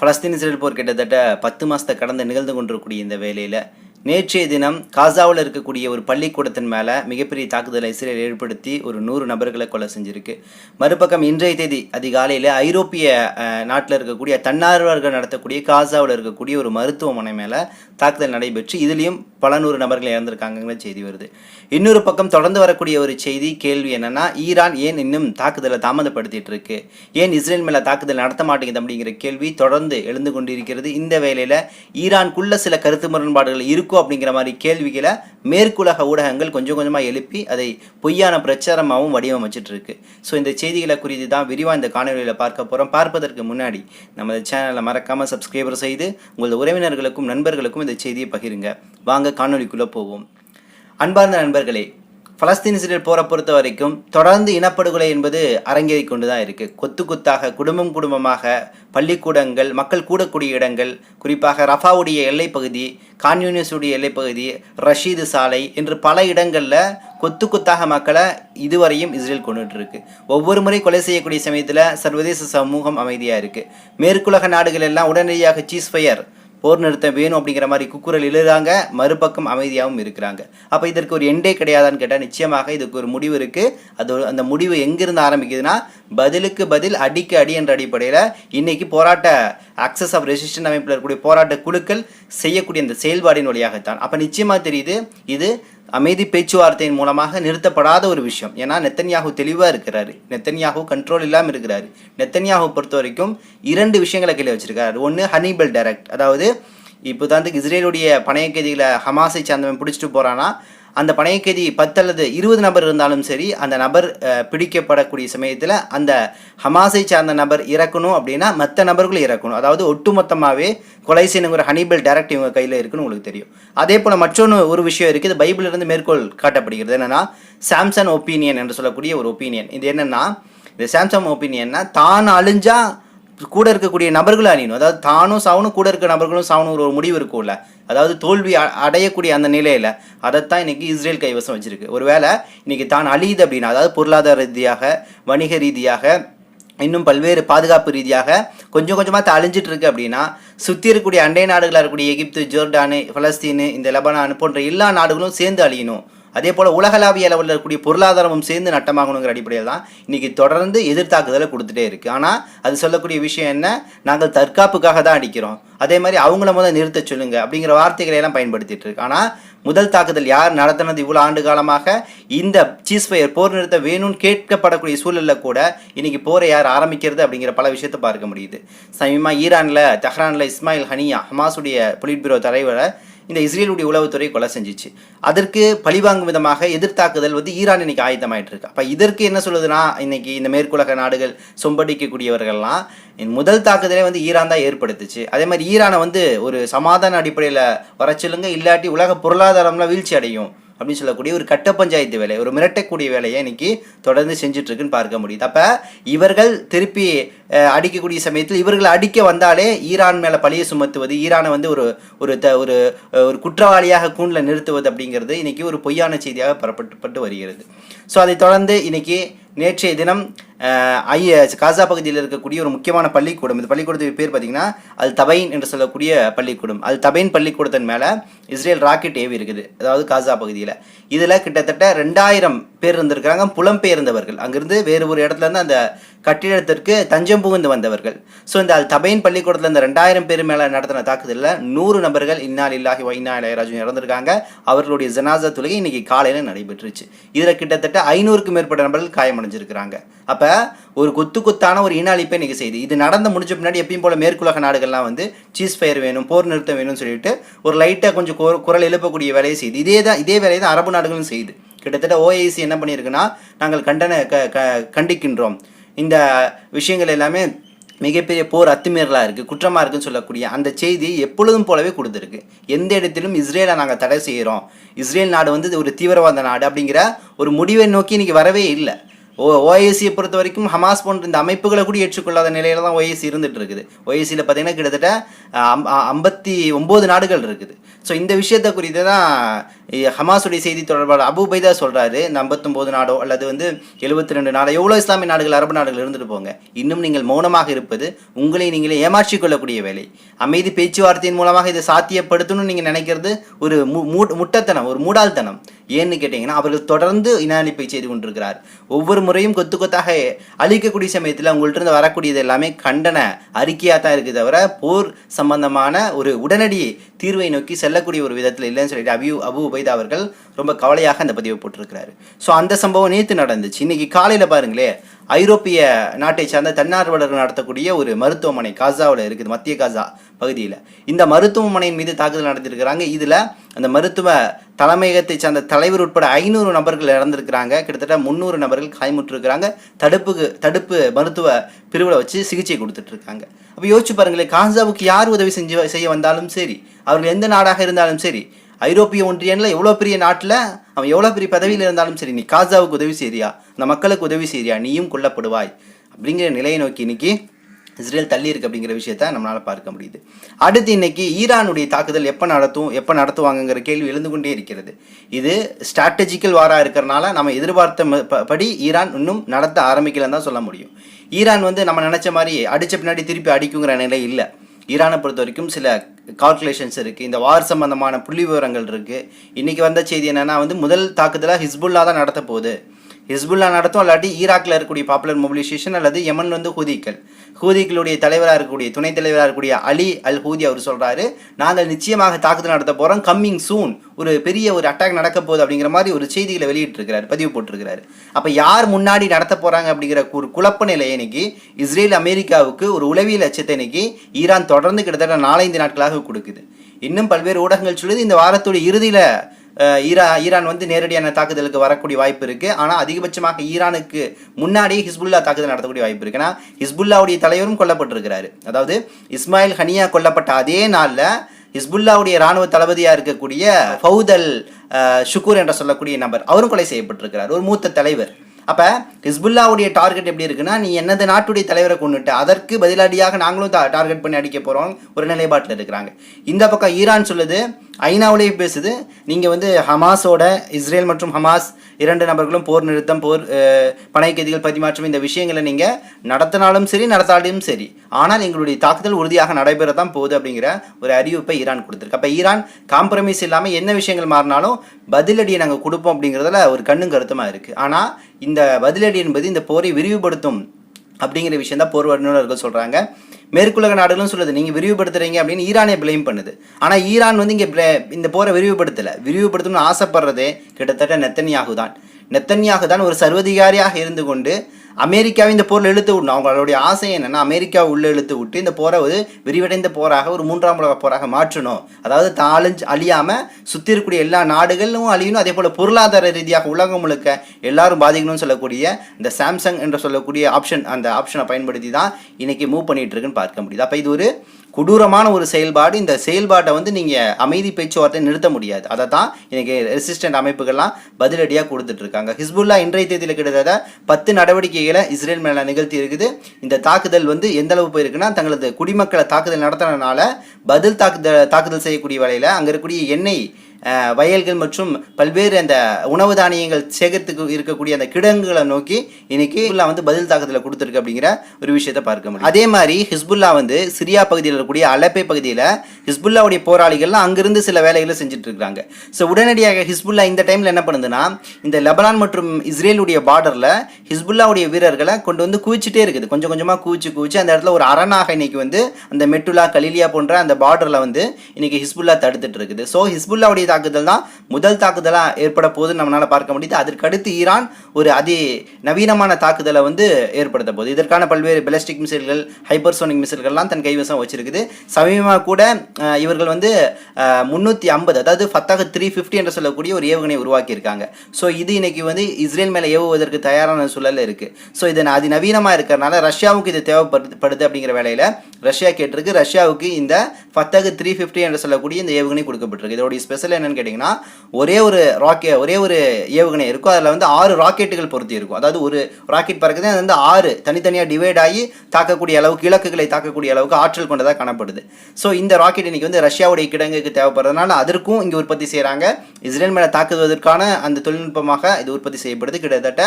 Palestine Israel போர் கிட்டத்தட்ட பத்து மாதத்தை கடந்து நிகழ்ந்து கொண்டிருக்கக்கூடிய இந்த வேலையில் நேற்றைய தினம் காசாவில் இருக்கக்கூடிய ஒரு பள்ளிக்கூடத்தின் மேலே மிகப்பெரிய தாக்குதலை இஸ்ரேல் ஏற்படுத்தி ஒரு நூறு நபர்களை கொலை செஞ்சிருக்கு. மறுபக்கம் இன்றைய தேதி அதிகாலையில் ஐரோப்பிய நாட்டில் இருக்கக்கூடிய தன்னார்வர்கள் நடத்தக்கூடிய காசாவில் இருக்கக்கூடிய ஒரு மருத்துவமனை மேலே தாக்குதல் நடைபெற்று இதுலேயும் பல நூறு நபர்கள் இறந்திருக்காங்கிற செய்தி வருது. இன்னொரு பக்கம் தொடர்ந்து வரக்கூடிய ஒரு செய்தி கேள்வி என்னன்னா ஈரான் ஏன் இன்னும் தாக்குதலை தாமதப்படுத்திட்டு இருக்கு ஏன் இஸ்ரேல் மேலே தாக்குதல் நடத்த மாட்டேங்குது அப்படிங்கிற கேள்வி தொடர்ந்து எழுந்து கொண்டிருக்கிறது. இந்த வேளையில ஈரானுக்குள்ள சில கருத்து முரண்பாடுகள் இருக்கும் அப்படிங்கிற மாதிரி கேள்விகளை மேற்குலக ஊடகங்கள் கொஞ்சம் கொஞ்சமாக எழுப்பி அதை பொய்யான பிரச்சாரமாகவும் வடிவமைச்சிட்டு இருக்கு ஸோ இந்த செய்திகளை குறித்து தான் விரிவாக இந்த காணொலியில் பார்க்க போகிறோம் பார்ப்பதற்கு முன்னாடி நமது சேனலை மறக்காமல் சப்ஸ்கிரைபர் செய்து உங்களது உறவினர்களுக்கும் நண்பர்களுக்கும் இந்த செய்தியை பகிருங்க. வாங்க காணொலிக்குள்ளே போவோம். அன்பார்ந்த நண்பர்களே பலஸ்தீன் இஸ்ரேல் போரை பொறுத்த வரைக்கும் தொடர்ந்து இனப்படுகொலை என்பது அரங்கேறி கொண்டு தான் இருக்குது கொத்து கொத்தாக குடும்பம் குடும்பமாக பள்ளிக்கூடங்கள் மக்கள் கூடக்கூடிய இடங்கள் குறிப்பாக ரஃபாவுடைய எல்லைப்பகுதி கான்யூனிஸுடைய எல்லைப்பகுதி ரஷீது சாலை என்று பல இடங்களில் கொத்து கொத்தாக மக்களை இதுவரையும் இஸ்ரேல் கொண்டுட்டு இருக்கு ஒவ்வொரு முறை கொலை செய்யக்கூடிய சமயத்தில் சர்வதேச சமூகம் அமைதியாக இருக்குது மேற்குலக நாடுகள் எல்லாம் உடனடியாக சீஸ்ஃபயர் போர் நிறுத்தம் வேணும் அப்படிங்கிற மாதிரி குக்குரல் எழுதுறாங்க. மறுபக்கம் அமைதியாகவும் இருக்கிறாங்க. அப்போ இதற்கு ஒரு எண்டே கிடையாதான்னு கேட்டால் நிச்சயமாக இதுக்கு ஒரு முடிவு இருக்குது அது அந்த முடிவு எங்கிருந்து ஆரம்பிக்குதுன்னா பதிலுக்கு பதில் அடிக்கு அடி என்ற அடிப்படையில் இன்னைக்கு போராட்ட அக்சஸ் ஆஃப் ரெசிஸ்டன்ட் அமைப்பில் இருக்கக்கூடிய போராட்ட குழுக்கள் செய்யக்கூடிய அந்த செயல்பாடின் வழியாகத்தான். அப்போ நிச்சயமாக தெரியுது இது அமைதி பேச்சுவார்த்தையின் மூலமாக நிறுத்தப்படாத ஒரு விஷயம். ஏன்னா நெத்தன்யாகு தெளிவாக இருக்கிறாரு. நெத்தன்யாகு கண்ட்ரோல் இல்லாமல் இருக்கிறாரு. நெத்தன்யாகு பொறுத்த வரைக்கும் இரண்டு விஷயங்களை கையில் வச்சிருக்காரு. ஒன்று ஹனிபல் டைரக்ட் அதாவது இப்போ தான் இஸ்ரேலுடைய பணைய கைதிகளை ஹமாஸை சார்ந்தவன் பிடிச்சிட்டு போகிறான்னா அந்த பணைய கைதி பத்து அல்லது இருபது நபர் இருந்தாலும் சரி அந்த நபர் பிடிக்கப்படக்கூடிய சமயத்தில் அந்த ஹமாஸை சார்ந்த நபர் இறக்கணும் அப்படின்னா மற்ற நபர்களும் இறக்கணும். அதாவது ஒட்டுமொத்தமாகவே கொலை செய்யணுங்கிற ஹனிபிள் டைரக்ட் இவங்க கையில் இருக்குன்னு உங்களுக்கு தெரியும். அதே போல் மற்றொன்று ஒரு விஷயம் இருக்குது பைபிளிலிருந்து மேற்கோள் காட்டப்படுகிறது. என்னென்னா சாம்சன் ஒப்பீனியன் என்று சொல்லக்கூடிய ஒரு ஒப்பீனியன். இது என்னென்னா இந்த சாம்சங் ஒப்பீனியன்னா தான் அழிஞ்சால் கூட இருக்கக்கூடிய நபர்களும் அழியணும் அதாவது தானும் சாவணும் கூட இருக்க நபர்களும் சாவணும் ஒரு முடிவு இருக்கும்ல. அதாவது தோல்வி அடையக்கூடிய அந்த நிலையில் அதைத்தான் இன்னைக்கு இஸ்ரேல் கைவசம் வச்சிருக்கு. ஒருவேளை இன்னைக்கு தான் அழியுது அப்படின்னா அதாவது பொருளாதார ரீதியாக வணிக ரீதியாக இன்னும் பல்வேறு பாதுகாப்பு ரீதியாக கொஞ்சம் கொஞ்சமாக தழிஞ்சிட்டு இருக்கு அப்படின்னா சுற்றி இருக்கக்கூடிய அண்டை நாடுகளாக இருக்கக்கூடிய எகிப்து ஜோர்டானு பலஸ்தீனு இந்த லெபனான் போன்ற எல்லா நாடுகளும் சேர்ந்து அழியணும். அதே போல் உலகளாவிய அளவில் இருக்கக்கூடிய பொருளாதாரமும் சேர்ந்து நட்டமாகணுங்கிற அடிப்படையில் தான் இன்றைக்கி தொடர்ந்து எதிர்த்தாக்குதலை கொடுத்துட்டே இருக்குது ஆனால் அது சொல்லக்கூடிய விஷயம் என்ன? நாங்கள் தற்காப்புக்காக தான் அடிக்கிறோம். அதே மாதிரி அவங்கள முதல் நிறுத்த சொல்லுங்க அப்படிங்கிற வார்த்தைகளை எல்லாம் பயன்படுத்திட்டு இருக்கு. ஆனால் முதல் தாக்குதல் யார் நடத்தினது இவ்வளோ ஆண்டு காலமாக? இந்த சீஸ் ஃபயர் போர் நிறுத்த வேணும்னு கேட்கப்படக்கூடிய சூழலில் கூட இன்னைக்கு போரை யார் ஆரம்பிக்கிறது அப்படிங்கிற பல விஷயத்தை பார்க்க முடியுது. சமீபமாக ஈரானில் தெஹ்ரானில் இஸ்மாயில் ஹனியா ஹமாஸுடைய பொலிட் பியூரோ தலைவரை இந்த இஸ்ரேலுடைய உளவுத்துறை கொலை செஞ்சிச்சு. அதற்கு பழிவாங்கும் விதமாக எதிர்த்தாக்குதல் வந்து ஈரான் இன்னைக்கு ஆயத்தமாயிட்டு இருக்கு அப்போ இதற்கு என்ன சொல்லுதுன்னா இன்னைக்கு இந்த மேற்குலக நாடுகள் சொம்படிக்கக்கூடியவர்கள்லாம் முதல் தாக்குதலே வந்து ஈரான் தான் ஏற்படுத்துச்சு. அதே மாதிரி ஈரானை வந்து ஒரு சமாதான அடிப்படையில் வர சொல்லுங்க இல்லாட்டி உலக பொருளாதாரம்லாம் வீழ்ச்சி அடையும் அப்படின்னு சொல்லக்கூடிய ஒரு கட்ட பஞ்சாயத்து வேலை ஒரு மிரட்டக்கூடிய வேலையை இன்னைக்கு தொடர்ந்து செஞ்சுட்டு இருக்குன்னு பார்க்க முடியுது. அப்போ இவர்கள் திருப்பி அடிக்கக்கூடிய சமயத்தில் இவர்களை அடிக்க வந்தாலே ஈரான் மேலே பழிய சுமத்துவது ஈரானை வந்து ஒரு ஒரு த ஒரு ஒரு குற்றவாளியாக கூண்டில் நிறுத்துவது அப்படிங்கிறது இன்னைக்கு ஒரு பொய்யான செய்தியாக பரப்பப்பட்டு வருகிறது. ஸோ அதை தொடர்ந்து இன்னைக்கு நேற்றைய தினம் ஐ காசா பகுதியில் இருக்கக்கூடிய ஒரு முக்கியமான பள்ளிக்கூடம். இந்த பள்ளிக்கூடத்துக்கு பேர் பார்த்தீங்கன்னா அது தபைன் என்று சொல்லக்கூடிய பள்ளிக்கூடம். அது தபைன் பள்ளிக்கூடத்தின் மேலே இஸ்ரேல் ராக்கெட் ஏவி இருக்குது. அதாவது காசா பகுதியில். இதில் கிட்டத்தட்ட ரெண்டாயிரம் பேர் இருந்திருக்கிறாங்க. புலம்பெயர்ந்தவர்கள் அங்கிருந்து வேறு ஒரு இடத்துலேருந்து அந்த கட்டிடத்திற்கு தஞ்சம் புகுந்து வந்தவர்கள். ஸோ இந்த அல் தபைன் பள்ளிக்கூடத்தில் இந்த ரெண்டாயிரம் பேர் மேலே நடத்தின தாக்குதலில் நூறு நபர்கள் இன்னால் இல்லாஹி வைனா இளையராஜு இறந்திருக்காங்க. அவர்களுடைய ஜனாசா தொழுகை இன்றைக்கி காலையில் நடைபெற்றுச்சு. இதில் கிட்டத்தட்ட ஐநூறுக்கும் மேற்பட்ட நபர்கள் காயமடைஞ்சிருக்கிறாங்க. அப்போ ஒரு கொத்து கொத்தான ஒரு இன அழிப்பை இன்றைக்கி செய்யுது இது நடந்து முடிஞ்ச பின்னாடி எப்பயும் போல் மேற்குலக நாடுகள்லாம் வந்து சீஸ் ஃபயர் வேணும் போர் நிறுத்தம் வேணும்னு சொல்லிட்டு ஒரு லைட்டாக கொஞ்சம் குரல் எழுப்பக்கூடிய வேலையை செய்யுது இதே தான் இதே வேலையை தான் அரபு நாடுகளும் செய்யுது கிட்டத்தட்ட ஓஐசி என்ன பண்ணியிருக்குன்னா நாங்கள் கண்டன க க கண்டிக்கின்றோம். இந்த விஷயங்கள் எல்லாமே மிகப்பெரிய போர் அத்துமீறலாக இருக்குது குற்றமாக இருக்குன்னு சொல்லக்கூடிய அந்த செய்தி எப்பொழுதும் போலவே கொடுத்துருக்கு. எந்த இடத்திலும் இஸ்ரேலை நாங்கள் தடை செய்கிறோம். இஸ்ரேல் நாடு வந்து ஒரு தீவிரவாத நாடு அப்படிங்கிற ஒரு முடிவை நோக்கி இன்றைக்கி வரவே இல்லை. ஓ ஓஎஸ்சியை பொறுத்த வரைக்கும் ஹமாஸ் போன்ற இந்த அமைப்புகளை கூட ஏற்றுக்கொள்ளாத நிலையில தான் ஓஎஸ்சி இருந்துட்டு இருக்குது. ஓஎஸ்சியில் பார்த்தீங்கன்னா கிட்டத்தட்ட அம்- ஐம்பத்தி ஒம்பது நாடுகள் இருக்குது. ஸோ இந்த விஷயத்தை குறித்து தான் ஹமாஸுடைய செய்தி தொடர்பாளர் அபு பைதா சொல்கிறாரு இந்த ஐம்பத்தொம்போது நாடோ அல்லது வந்து எழுபத்தி ரெண்டு நாடோ எவ்வளோ இஸ்லாமிய நாடுகள் அரபு நாடுகள் இருந்துட்டு போங்க. இன்னும் நீங்கள் மௌனமாக இருப்பது உங்களை நீங்களே ஏமாற்றிக் கொள்ளக்கூடிய வேலை. அமைதி பேச்சுவார்த்தையின் மூலமாக இதை சாத்தியப்படுத்தணும்னு நீங்கள் நினைக்கிறது ஒரு மு முட்டத்தனம் ஒரு மூடாள்தனம். ஏன்னு கேட்டிங்கன்னா அவர்கள் தொடர்ந்து இன அழிப்பை செய்து கொண்டிருக்கிறார். ஒவ்வொரு முறையும் கொத்து கொத்தாக அழிக்கக்கூடிய சமயத்தில் அவங்கள்ட்ட இருந்து வரக்கூடியது எல்லாமே கண்டன அறிக்கையாக தான் இருக்குது தவிர போர் சம்பந்தமான ஒரு உடனடி தீர்வை நோக்கி செல்லக்கூடிய ஒரு விதத்தில் இல்லைன்னு சொல்லிட்டு அபி அபு உபைதா அவர்கள் ரொம்ப கவலையாக அந்த பதிவை போட்டிருக்கிறாரு. ஸோ அந்த சம்பவம் நேற்று நடந்துச்சு. இன்றைக்கி காலையில் பாருங்களே ஐரோப்பிய நாட்டை சார்ந்த தன்னார்வலர்கள் நடத்தக்கூடிய ஒரு மருத்துவமனை காசாவில் இருக்குது மத்திய காசா பகுதியில். இந்த மருத்துவமனையின் மீது தாக்குதல் நடத்திருக்கிறாங்க. இதில் அந்த மருத்துவ தலைமையகத்தை சார்ந்த தலைவர் உட்பட ஐநூறு நபர்கள் இறந்திருக்கிறாங்க. கிட்டத்தட்ட முந்நூறு நபர்கள் காயமுற்றிருக்கிறாங்க. தடுப்புக்கு தடுப்பு மருத்துவ பிரிவில் வச்சு சிகிச்சை கொடுத்துட்ருக்காங்க. அப்போ யோசிச்சு பாருங்களேன் காசாவுக்கு யார் உதவி செஞ்சு செய்ய வந்தாலும் சரி அவர்கள் எந்த நாடாக இருந்தாலும் சரி ஐரோப்பிய ஒன்றியன்ல எவ்வளோ பெரிய நாட்டில் அவன் எவ்வளோ பெரிய பதவியில் இருந்தாலும் சரி நீ காசாவுக்கு உதவி செய்றியா? அந்த மக்களுக்கு உதவி செய்றியா? நீயும் கொல்லப்படுவாய். அப்படிங்கிற நிலையை நோக்கி இன்னைக்கு இஸ்ரேல் தள்ளி இருக்கு அப்படிங்கிற விஷயத்த நம்மளால் பார்க்க முடியுது. அடுத்து இன்னைக்கு ஈரானுடைய தாக்குதல் எப்போ நடத்தும் எப்போ நடத்துவாங்கங்கிற கேள்வி எழுந்து கொண்டே இருக்கிறது. இது ஸ்ட்ராட்டஜிக்கல் வாராக இருக்கிறனால நம்ம எதிர்பார்த்த ம- படி ஈரான் இன்னும் நடத்த ஆரம்பிக்கலன்னு தான் சொல்ல முடியும். ஈரான் வந்து நம்ம நினச்ச மாதிரி அடித்த பின்னாடி திருப்பி அடிக்குங்கிற நிலை இல்லை. ஈரானை பொறுத்த வரைக்கும் சில கால்குலேஷன்ஸ் இருக்குது இந்த வார் சம்பந்தமான புள்ளி விவரங்கள் இருக்குது இன்றைக்கி வந்த செய்தி என்னென்னா வந்து முதல் தாக்குதலாக ஹிஸ்புல்லா தான் நடத்த போகுது ஹிஸ்புல்லா நடத்தும் இல்லாட்டி ஈராக்கில் இருக்கக்கூடிய பாப்புலர் மொபிலைசேஷன் அல்லது யமன் வந்து ஹூதிக்கள். ஹூதிக்களுடைய தலைவராக இருக்கக்கூடிய துணைத் தலைவராக இருக்கக்கூடிய அலி அல் ஹூதி அவர் சொல்கிறாரு நாங்கள் நிச்சயமாக தாக்குதல் நடத்த போகிறோம் கம்மிங் சூன் ஒரு பெரிய ஒரு அட்டாக் நடக்க போகுது அப்படிங்கிற மாதிரி ஒரு செய்திகளை வெளியிட்டிருக்கிறார் பதிவு போட்டிருக்கிறாரு. அப்போ யார் முன்னாடி நடத்த போகிறாங்க அப்படிங்கிற ஒரு குழப்ப நிலை இன்னைக்கு இஸ்ரேல் அமெரிக்காவுக்கு ஒரு உளவியல் அச்சத்தை இன்னைக்கு ஈரான் தொடர்ந்து கிட்டத்தட்ட நாலஞ்சு நாட்களாக கொடுக்குது. இன்னும் பல்வேறு ஊடகங்கள் சொல்லுது இந்த வாரத்துடைய இறுதியில் ஈரா ஈரான் வந்து நேரடியான தாக்குதலுக்கு வரக்கூடிய வாய்ப்பு இருக்குது ஆனால் அதிகபட்சமாக ஈரானுக்கு முன்னாடியே ஹிஸ்புல்லா தாக்குதல் நடத்தக்கூடிய வாய்ப்பு இருக்குது ஏன்னா ஹிஸ்புல்லாவுடைய தலைவரும் கொல்லப்பட்டிருக்கிறாரு. அதாவது இஸ்மாயில் ஹனியா கொல்லப்பட்ட அதே நாளில் ஹிஸ்புல்லாவுடைய ராணுவ தளபதியாக இருக்கக்கூடிய ஃபவுதல் ஷுக்கூர் என்ற சொல்லக்கூடிய நபர் அவரும் கொலை செய்யப்பட்டிருக்கிறார். ஒரு மூத்த தலைவர். அப்போ ஹிஸ்புல்லாவுடைய டார்கெட் எப்படி இருக்குன்னா நீ என்னது நாட்டுடைய தலைவரை கொண்டுட்டு அதற்கு பதிலடியாக நாங்களும் டார்கெட் பண்ணி அடிக்க போகிறோம் ஒரு நிலைப்பாட்டில் இருக்கிறாங்க. இந்த பக்கம் ஈரான் சொல்லுது ஐநாவிலேயே பேசுது நீங்கள் வந்து ஹமாஸோட இஸ்ரேல் மற்றும் ஹமாஸ் இரண்டு நபர்களும் போர் நிறுத்தம் போர் அஹ், பனை கைதிகள் பரிமாற்றம் இந்த விஷயங்களை நீங்கள் நடத்தினாலும் சரி நடத்தாலும் சரி ஆனால் எங்களுடைய தாக்குதல் உறுதியாக நடைபெற தான் போகுது அப்படிங்கிற ஒரு அறிவிப்பை ஈரான் கொடுத்துருக்கு. அப்போ ஈரான் காம்ப்ரமைஸ் இல்லாமல் என்ன விஷயங்கள் மாறினாலும் பதிலடியை நாங்கள் கொடுப்போம் அப்படிங்கிறதுல ஒரு கண்ணும் கருத்துமாக இருக்குது ஆனால் இந்த பதிலடி என்பது இந்த போரை விரிவுபடுத்தும் அப்படிங்கிற விஷயம் தான் போர் வல்லுநர்கள் சொல்கிறாங்க மேற்குலக நாடுகளும் சொல்லுது நீங்கள் விரிவுபடுத்துறீங்க அப்படின்னு ஈரானே பிளேம் பண்ணுது. ஆனால் ஈரான் வந்து இங்கே இந்த போரை விரிவுபடுத்தலை. விரிவுபடுத்தணும்னு ஆசைப்படுறதே கிட்டத்தட்ட நெத்தன்யாகு தான் நெத்தன்யாகு தான் ஒரு சர்வதிகாரியாக இருந்து கொண்டு அமெரிக்காவை இந்த போரில் இழுத்து விடணும். அவங்களுடைய ஆசை என்னன்னா அமெரிக்காவை உள்ளே இழுத்து விட்டு இந்த போரை ஒரு விரிவடைந்த போராக ஒரு மூன்றாம் உலக போராக மாற்றணும். அதாவது தாளிஞ்சு அழியாமல் சுற்றி இருக்கக்கூடிய எல்லா நாடுகளும் அழியணும். அதே போல் பொருளாதார ரீதியாக உலகம் முழுக்க எல்லாரும் பாதிக்கணும்னு சொல்லக்கூடிய இந்த சாம்சங் என்று சொல்லக்கூடிய ஆப்ஷன் அந்த ஆப்ஷனை பயன்படுத்தி தான் இன்றைக்கி மூவ் பண்ணிகிட்டு இருக்குன்னு பார்க்க முடியுது. அப்போ இது ஒரு கொடூரமான ஒரு செயல்பாடு. இந்த செயல்பாட்டை வந்து நீங்கள் அமைதி பேச்சுவார்த்தை நிறுத்த முடியாது. அதை தான் எனக்கு ரெசிஸ்டன்ட் அமைப்புகள்லாம் பதிலடியாக கொடுத்துட்ருக்காங்க. ஹிஸ்புல்லா இன்றைய தேதியில் கிட்டத்தட்ட பத்து நடவடிக்கைகளை இஸ்ரேல் மேலே நிகழ்த்தி இருக்குது. இந்த தாக்குதல் வந்து எந்த அளவு போயிருக்குன்னா தங்களது குடிமக்களை தாக்குதல் நடத்துறதுனால பதில் தாக்குதல் தாக்குதல் செய்யக்கூடிய வகையில் அங்கே இருக்கக்கூடிய எண்ணெய் வயல்கள் மற்றும் பல்வேறு அந்த உணவு தானியங்கள் சேகரித்து இருக்கக்கூடிய அந்த கிடங்குகளை நோக்கி இன்னைக்கு ஹிஸ்புல்லா வந்து பதில் தாக்கத்தில் கொடுத்துருக்கு அப்படிங்கிற ஒரு விஷயத்தை பார்க்க முடியும். அதே மாதிரி ஹிஸ்புல்லா வந்து சிரியா பகுதியில் இருக்கக்கூடிய அலப்பை பகுதியில் ஹிஸ்புல்லாவுடைய போராளிகள்லாம் அங்கிருந்து சில வேலைகளை செஞ்சுட்டு இருக்காங்க. ஸோ உடனடியாக ஹிஸ்புல்லா இந்த டைமில் என்ன பண்ணுதுன்னா இந்த லெபனான் மற்றும் இஸ்ரேலுடைய பார்டரில் ஹிஸ்புல்லாவுடைய வீரர்களை கொண்டு வந்து குவிச்சிட்டே இருக்குது. கொஞ்சம் கொஞ்சமாக குவிச்சு குவிச்சு அந்த இடத்துல ஒரு அரணாக இன்னைக்கு வந்து அந்த மெட்டுலா கலிலியா போன்ற அந்த பார்டரில் வந்து இன்னைக்கு ஹிஸ்புல்லா தடுத்துட்டு இருக்குது. ஸோ ஹிஸ்புல்லாவுடைய தாக்குதல் தான் முதல் தாக்குதலாக ஏற்பட போது நம்மளால் பார்க்க முடியுது. அதற்கடுத்து ஈரான் ஒரு அதி நவீனமான தாக்குதலை வந்து ஏற்படுத்த போகுது. இதற்கான பல்வேறு பெலஸ்டிக் மிசைல்கள் ஹைப்பர்சோனிக் மிசைல்கள்லாம் தன் கைவசம் வச்சிருக்குது. சமீபமாக கூட இவர்கள் வந்து முந்நூற்றி ஐம்பது அதாவது ஃபத்தாக த்ரீ ஃபிஃப்டி என்று சொல்லக்கூடிய ஒரு ஏவுகணை உருவாக்கியிருக்காங்க. ஸோ இது இன்னைக்கு வந்து இஸ்ரேல் மேலே ஏவுவதற்கு தயாரான சூழலில் இருக்குது ஸோ இது அதி நவீனமாக இருக்கிறனால ரஷ்யாவுக்கு இது தேவைப்படுது அப்படிங்கிற வேலையில் ரஷ்யா கேட்டிருக்கு. ரஷ்யாவுக்கு இந்த பத்தகு த்ரீ ஃபிஃப்டி என்று சொல்லக்கூடிய இந்த ஏவுகணை கொடுக்கப்பட்டிருக்கு. இதோடைய ஸ்பெஷல் என்னன்னு கேட்டிங்கன்னா ஒரே ஒரு ராக்கெட் ஒரே ஒரு ஏவுகணை இருக்கும். அதில் வந்து ஆறு ராக்கெட்டுகள் பொருத்தி இருக்கும். அதாவது ஒரு ராக்கெட் பறக்குது அது வந்து ஆறு தனித்தனியாக டிவைட் ஆகி தாக்கக்கூடிய அளவுக்கு இலக்குகளை தாக்கக்கூடிய அளவுக்கு ஆற்றல் கொண்டதாக காணப்படுது. ஸோ இந்த ராக்கெட் இன்னைக்கு வந்து ரஷ்யாவுடைய கிடங்குக்கு தேவைப்படுறதுனால அதற்கும் இங்கே உற்பத்தி செய்கிறாங்க இஸ்ரேல் மேலே தாக்குவதற்கான அந்த தொழில்நுட்பமாக இது உற்பத்தி செய்யப்படுது. கிட்டத்தட்ட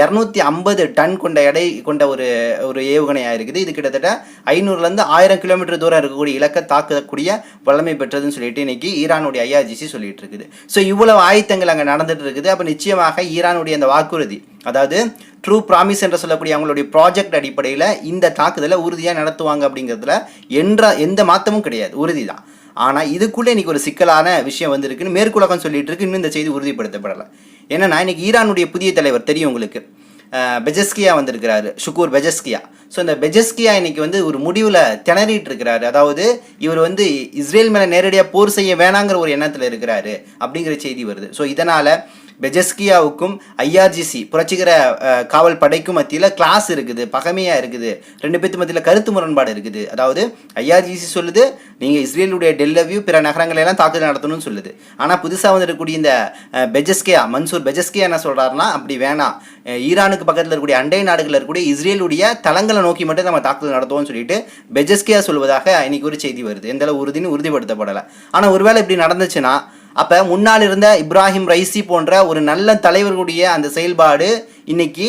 இரநூத்தி ஐம்பது டன் கொண்ட எடை கொண்ட ஒரு ஒரு ஏவுகணையாக இருக்குது. இது கிட்டத்தட்ட ஐநூறுலேருந்து ஆயிரம் கிலோமீட்டர் தூரம் இருக்கக்கூடிய இலக்கை தாக்கக்கூடிய வல்லமை பெற்றதுன்னு சொல்லிட்டு இன்னைக்கு ஈரானுடைய ஐஆர்ஜிசி சொல்லிட்டு இருக்குது ஸோ இவ்வளவு ஆயத்தங்கள் அங்கே நடந்துட்டு இருக்குது அப்போ நிச்சயமாக ஈரானுடைய அந்த வாக்குறுதி அதாவது ட்ரூ ப்ராமிஸ் என்று சொல்லக்கூடிய அவங்களுடைய ப்ராஜெக்ட் அடிப்படையில் இந்த தாக்குதலை உறுதியாக நடத்துவாங்க அப்படிங்கிறதுல என்ற எந்த மாற்றமும் கிடையாது. உறுதி தான் ஆனால் இதுக்குள்ளே இன்னைக்கு ஒரு சிக்கலான விஷயம் வந்திருக்குன்னு மேற்குலகம் சொல்லிட்டு இருக்கு இன்னும் இந்த செய்தி உறுதிப்படுத்தப்படலை. ஏன்னா நான் இன்னைக்கு ஈரானுடைய புதிய தலைவர் தெரியும் உங்களுக்கு. பெஜஸ்கியா வந்திருக்கிறாரு ஷுக்கூர் பெஜஸ்கியா. ஸோ இந்த பெஜஸ்கியா இன்னைக்கு வந்து ஒரு முடிவில் திணறிட்டு இருக்கிறாரு அதாவது இவர் வந்து இஸ்ரேல் மேலே நேரடியாக போர் செய்ய வேணாங்கிற ஒரு எண்ணத்தில் இருக்கிறாரு அப்படிங்கிற செய்தி வருது. ஸோ இதனால் பெஜஸ்கியாவுக்கும் ஐஆர்ஜிசி புரட்சிகர காவல் படைக்கும் மத்தியில் கிளாஸ் இருக்குது பகமையாக இருக்குது ரெண்டு பேர்த்து மத்தியில் கருத்து முரண்பாடு இருக்குது. அதாவது ஐஆர்ஜிசி சொல்லுது நீங்கள் இஸ்ரேலுடைய டெல்லவியூ பிற நகரங்களை எல்லாம் தாக்குதல் நடத்தணும்னு சொல்லுது. ஆனால் புதுசாக வந்துருக்கக்கூடிய இந்த பெஜஸ்கியா மன்சூர் பெஜஸ்கியா என்ன சொல்கிறாருன்னா அப்படி வேணாம் ஈரானுக்கு பக்கத்தில் இருக்கக்கூடிய அண்டை நாடுகளில் இருக்கக்கூடிய இஸ்ரேலுடைய தளங்களை நோக்கி மட்டும் நம்ம தாக்குதல் நடத்துவோம்னு சொல்லிட்டு பெஜஸ்கியா சொல்வதாக இன்னைக்கு ஒரு செய்தி வருது. எந்த அளவு உறுதின்னு உறுதிப்படுத்தப்படலை. ஆனால் ஒருவேளை இப்படி நடந்துச்சுன்னா அப்போ முன்னால் இருந்த இப்ராஹிம் ரைசி போன்ற ஒரு நல்ல தலைவர்களுடைய அந்த செயல்பாடு இன்னைக்கு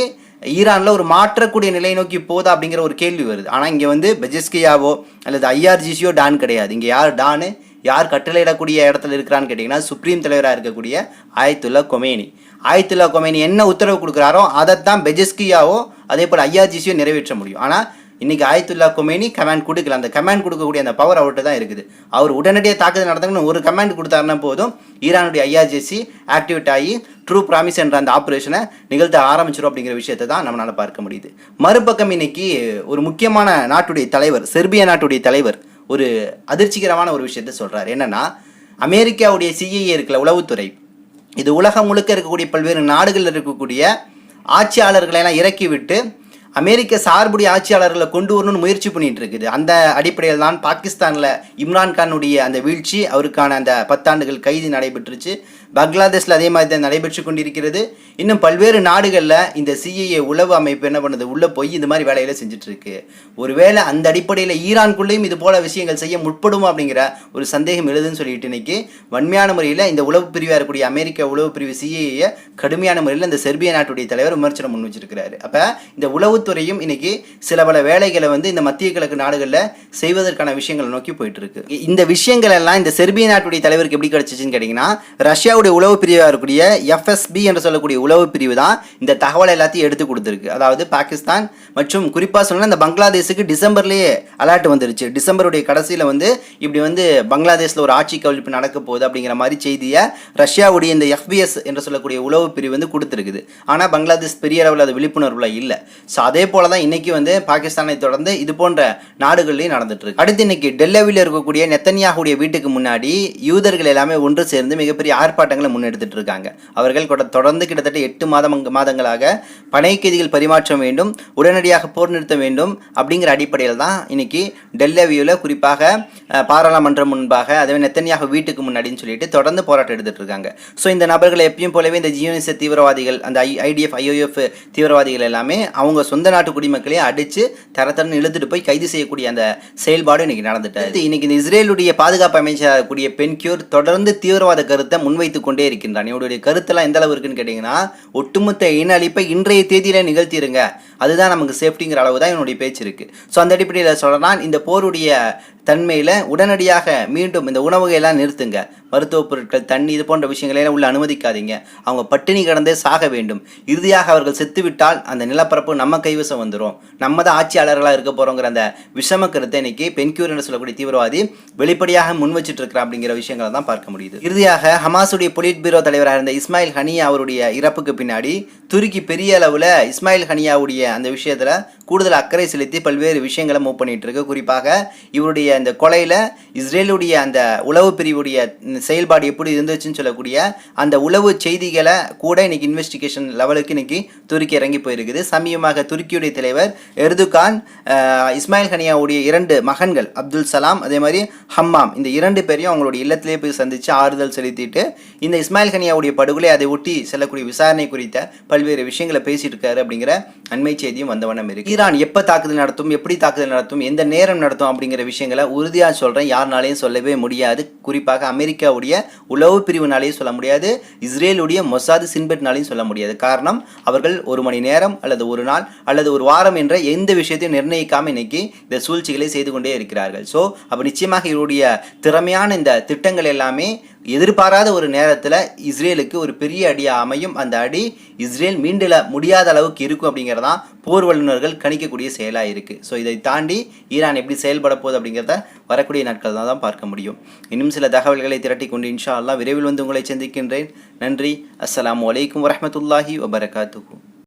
ஈரானில் ஒரு மாற்றக்கூடிய நிலை நோக்கி போதா அப்படிங்கிற ஒரு கேள்வி வருது. ஆனால் இங்கே வந்து பெஜஸ்கியாவோ அல்லது ஐஆர்ஜிசியோ டான் கிடையாது. இங்கே யார் டானு? யார் கட்டளையிடக்கூடிய இடத்துல இருக்கிறான்னு கேட்டிங்கன்னா சுப்ரீம் தலைவராக இருக்கக்கூடிய ஆயத்துல்லா கொமேனி. ஆயத்துல்லா கொமேனி என்ன உத்தரவு கொடுக்குறாரோ அதைத்தான் பெஜஸ்கியாவோ அதே போல் ஐஆர்ஜிசியோ நிறைவேற்ற முடியும். ஆனால் இன்னைக்கு ஆயத்துல்லா கொமேனி கமாண்ட் கொடுக்கல. அந்த கமாண்ட் கொடுக்கக்கூடிய அந்த பவர் அவர்கிட்ட தான் இருக்குது. அவர் உடனடியாக தாக்குதல் நடத்தணும்னு ஒரு கமாண்ட் கொடுத்தாருன்னா போதும். ஈரானுடைய ஐஆர்ஜிசி ஆக்டிவேட் ஆகி ட்ரூ ப்ராமிஸ் என்ற அந்த ஆப்ரேஷனை நிகழ்த்த ஆரம்பிச்சிடும் அப்படிங்கிற விஷயத்தை தான் நம்மளால் பார்க்க முடியுது. மறுபக்கம் இன்னைக்கு ஒரு முக்கியமான நாட்டுடைய தலைவர் செர்பியா நாட்டுடைய தலைவர் ஒரு அதிர்ச்சிகரமான ஒரு விஷயத்தை சொல்கிறார் என்னென்னா அமெரிக்காவுடைய சிஐஏ இருக்கிற உளவுத்துறை. இது உலகம் முழுக்க இருக்கக்கூடிய பல்வேறு நாடுகளில் இருக்கக்கூடிய ஆட்சியாளர்களை எல்லாம் இறக்கி விட்டு அமெரிக்க சார்புடைய ஆட்சியாளர்களை கொண்டு வரணும்னு முயற்சி பண்ணிட்டு இருக்குது அந்த அடிப்படையில் தான் பாகிஸ்தானில் இம்ரான்கானுடைய அந்த வீழ்ச்சி அவருக்கான அந்த பத்தாண்டுகள் கைது நடைபெற்றுச்சு. பங்களாதேஷில் அதே மாதிரி தான் நடைபெற்று கொண்டிருக்கிறது. இன்னும் பல்வேறு நாடுகளில் இந்த சிஐஏ உளவு அமைப்பு என்ன பண்ணுது? உள்ளே போய் இந்த மாதிரி வேலைகளை செஞ்சுட்டு இருக்கு ஒருவேளை அந்த அடிப்படையில் ஈரான்குள்ளேயும் இது போல விஷயங்கள் செய்ய முற்படுமா அப்படிங்கிற ஒரு சந்தேகம் எழுதுன்னு சொல்லிட்டு இன்னைக்கு வன்மையான முறையில் இந்த உளவு பிரிவாக இருக்கக்கூடிய அமெரிக்க உளவு பிரிவு சிஏஏ கடுமையான முறையில் இந்த செர்பிய நாட்டுடைய தலைவர் விமர்சனம் முன் வச்சிருக்கிறாரு. அப்போ இந்த உளவுத்துறையும் இன்னைக்கு சில பல வேலைகளை வந்து இந்த மத்திய கிழக்கு நாடுகளில் செய்வதற்கான விஷயங்களை நோக்கி போயிட்டு இருக்கு இந்த விஷயங்கள் எல்லாம் இந்த செர்பிய நாட்டுடைய தலைவருக்கு எப்படி கிடைச்சிச்சுன்னு கேட்டிங்கன்னா ரஷ்யாவுடைய உளவு பிரிவாக இருக்கக்கூடிய எஃப்எஸ்பி என்று சொல்லக்கூடிய உளவு பிரிவு தான் இந்த தகவல் எல்லாத்தையும் எடுத்து கொடுத்துருக்கு. அதாவது பாகிஸ்தான் மற்றும் குறிப்பாக சொன்னால் இந்த பங்களாதேஷுக்கு டிசம்பர்லேயே அலர்ட் வந்துருச்சு. டிசம்பருடைய கடைசியில் வந்து இப்படி வந்து பங்களாதேஷில் ஒரு ஆட்சி கவிழ்ப்பு நடக்க போகுது அப்படிங்கிற மாதிரி செய்தியை ரஷ்யாவுடைய இந்த எஃபிஎஸ் என்று சொல்லக்கூடிய உளவு பிரிவு வந்து கொடுத்துருக்குது. ஆனால் பங்களாதேஷ் பெரிய அளவில் அது விழிப்புணர்வுல இல்லை. ஸோ அதே போல தான் இன்னைக்கு வந்து பாகிஸ்தானை தொடர்ந்து இது போன்ற நாடுகள்லையும் நடந்துட்டு இருக்கு அடுத்து இன்னைக்கு டெல்லவியில் இருக்கக்கூடிய நெத்தன்யாகுடைய வீட்டுக்கு முன்னாடி யூதர்கள் எல்லாமே ஒன்று சேர்ந்து மிகப்பெரிய ஆர்ப்பாட்டங்களை முன்னெடுத்துட்டு இருக்காங்க அவர்கள் தொடர்ந்து கிட்டத்தட்ட எட்டு மாதம் மாதங்களாக பனை கைதிகள் பரிமாற்றம் வேண்டும் உடனடியாக போர் நிறுத்த வேண்டும் அப்படிங்கிற அடிப்படையில் தான் இன்னைக்கு டெல்லவியில் குறிப்பாக பாராளுமன்றம் முன்பாக அதே நெத்தனியாக வீட்டுக்கு முன்னாடின்னு சொல்லிட்டு தொடர்ந்து போராட்டம் எடுத்துட்டு இருக்காங்க ஸோ இந்த நபர்கள் எப்பயும் போலவே இந்த ஜியோனிச தீவிரவாதிகள் அந்த ஐ ஐடிஎஃப் ஐஓஎஃப் தீவிரவாதிகள் எல்லாமே அவங்க சொந்த நாட்டு குடிமக்களையும் அடித்து தரத்தரன்னு இழுத்துட்டு போய் கைது செய்யக்கூடிய அந்த செயல்பாடு இன்னைக்கு நடந்துட்டு இன்றைக்கி இன்னைக்கு இந்த இஸ்ரேலுடைய பாதுகாப்பு அமைச்சராக கூடிய பென்கியூர் தொடர்ந்து தீவிரவாத கருத்தை முன்வைத்து கொண்டே இருக்கின்றான். இவருடைய கருத்தெல்லாம் எந்த அளவு இருக்குன்னு கேட்டிங்கன்னா ஒட்டுமொத்த இன அழிப்பை இன்றைய தேதியில நிகழ்த்திடுங்க அதுதான் நமக்கு சேஃப்டிங்கிற அளவு தான் என்னுடைய பேச்சு இருக்குது ஸோ அந்த அடிப்படையில் சொல்லலாம் இந்த போருடைய தன்மையில் உடனடியாக மீண்டும் இந்த உணவுகையெல்லாம் நிறுத்துங்க. மருத்துவப் பொருட்கள் தண்ணி இது போன்ற விஷயங்களையெல்லாம் உள்ள அனுமதிக்காதீங்க. அவங்க பட்டினி கடந்தே சாக வேண்டும். இறுதியாக அவர்கள் செத்துவிட்டால் அந்த நிலப்பரப்பு நம்ம கைவசம் வந்துடும் நம்ம தான் ஆட்சியாளர்களாக இருக்க போகிறோங்கிற அந்த விஷம கருத்தை இன்னைக்கு பென்க்யூர் என்று சொல்லக்கூடிய தீவிரவாதி வெளிப்படையாக முன் வச்சுட்டு இருக்கிற அப்படிங்கிற விஷயங்களை தான் பார்க்க முடியுது. இறுதியாக ஹமாஸுடைய பொலிட் பீரோ தலைவராக இருந்த இஸ்மாயில் ஹனியா அவருடைய இறப்புக்கு பின்னாடி துருக்கி பெரிய அளவில் இஸ்மாயில் ஹனியாவுடைய அந்த விஷயத்தில் கூடுதல் அக்கறை செலுத்தி பல்வேறு விஷயங்களை மூவ் பண்ணிட்டு இருக்கு. குறிப்பாக இவருடைய இந்த கொலையில் இஸ்ரேலுடைய அந்த உளவு பிரிவுடைய செயல்பாடு எப்படி இருந்துச்சுன்னு சொல்லக்கூடிய அந்த உளவு செய்திகளை கூட இன்னைக்கு இன்வெஸ்டிகேஷன் லெவலுக்கு இன்னைக்கு துருக்கி இறங்கி போயிருக்குது. சமீபமாக துருக்கியுடைய தலைவர் எர்துகான் இஸ்மாயில் ஹனியாவுடைய இரண்டு மகன்கள் அப்துல் சலாம் அதே மாதிரி ஹம்மாம் இந்த இரண்டு பேரையும் அவங்களுடைய இல்லத்திலே போய் சந்தித்து ஆறுதல் செலுத்திட்டு இந்த இஸ்மாயில் ஹனியாவுடைய படுகொலை அதை ஒட்டி செல்லக்கூடிய விசாரணை குறித்த பல்வேறு விஷயங்களை பேசிட்டு இருக்காரு அப்படிங்கிற அண்மை செய்தியும் வந்த வண்ணம் இருக்கு. ஈரான் எப்போ தாக்குதல் நடத்தும் எப்படி தாக்குதல் நடத்தும் எந்த நேரம் நடத்தும் அப்படிங்கிற விஷயங்களை உறுதியாக சொல்கிறேன் யாருனாலையும் சொல்லவே முடியாது. குறிப்பாக அமெரிக்காவுடைய உளவு பிரிவுனாலேயும் சொல்ல முடியாது. இஸ்ரேலுடைய மொசாது சின்பெட்னாலையும் சொல்ல முடியாது. காரணம் அவர்கள் ஒரு மணி நேரம் அல்லது ஒரு நாள் அல்லது ஒரு வாரம் என்ற எந்த விஷயத்தையும் நிர்ணயிக்காம இன்னைக்கு இந்த சூழ்ச்சிகளை செய்து கொண்டே இருக்கிறார்கள். ஸோ அப்போ நிச்சயமாக இவருடைய திறமையான இந்த திட்டங்கள் எல்லாமே எதிர்பாராத ஒரு நேரத்தில் இஸ்ரேலுக்கு ஒரு பெரிய அடியாக அமையும். அந்த அடி இஸ்ரேல் மீண்டில முடியாத அளவுக்கு இருக்கும் அப்படிங்கிறதான் போர் வல்லுநர்கள் கணிக்கக்கூடிய செயலாக இருக்குது ஸோ இதை தாண்டி ஈரான் எப்படி செயல்பட போகுது அப்படிங்கிறத வரக்கூடிய நாட்கள் தான் தான் பார்க்க முடியும். இன்னும் சில தகவல்களை திரட்டி கொண்டு இன்ஷா அல்லா விரைவில் வந்து உங்களை சந்திக்கின்றேன். நன்றி. அஸ்லாம் வலைக்கம் வரமத்துல்லாஹி வபரகாத்துக்கும்